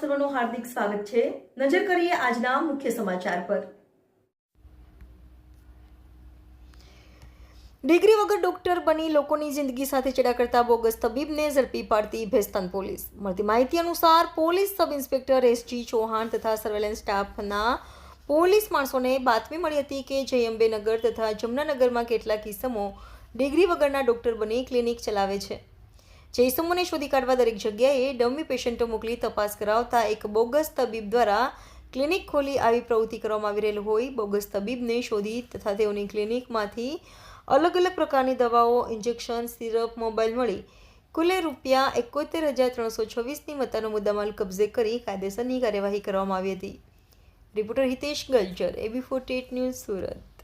સર્વનું હાર્દિક સ્વાગત છે. નજર કરીએ આજના મુખ્ય સમાચાર પર. ડિગ્રી વગર ડોક્ટર બની લોકોની જિંદગી સાથે ચેડા કરતા બોગસ તબીબને ઝડપી પાડતી ભેસ્તાન પોલીસ. મળતી માહિતી અનુસાર police sub inspector S G Chauhan તથા સર્વેલન્સ સ્ટાફના પોલીસ માણસોને બાતમી મળી હતી કે જયંબેનગર તથા જમનાનગરમાં કેટલાક કિસ્સમો ડિગ્રી વગરના ડોક્ટર બની ક્લિનિક ચલાવે છે. જે શોધી કાઢવા દરેક જગ્યાએ ડમી પેશન્ટો મોકલી તપાસ કરાવતા એક બોગસ તબીબ દ્વારા ક્લિનિક ખોલી આવી પ્રવૃત્તિ કરવામાં આવી રહેલ હોય. બોગસ તબીબને શોધી તથા તેઓની ક્લિનિકમાંથી અલગ અલગ પ્રકારની દવાઓ, ઇન્જેક્શન, સિરપ, મોબાઈલ મળી. કુલે રૂપિયા એકોતેર હજાર ત્રણસો છવ્વીસની મતાનો મુદ્દામાલ કબજે કરી કાયદેસરની કાર્યવાહી કરવામાં આવી હતી. Reporter Hitesh ગલજર A B forty news Surat.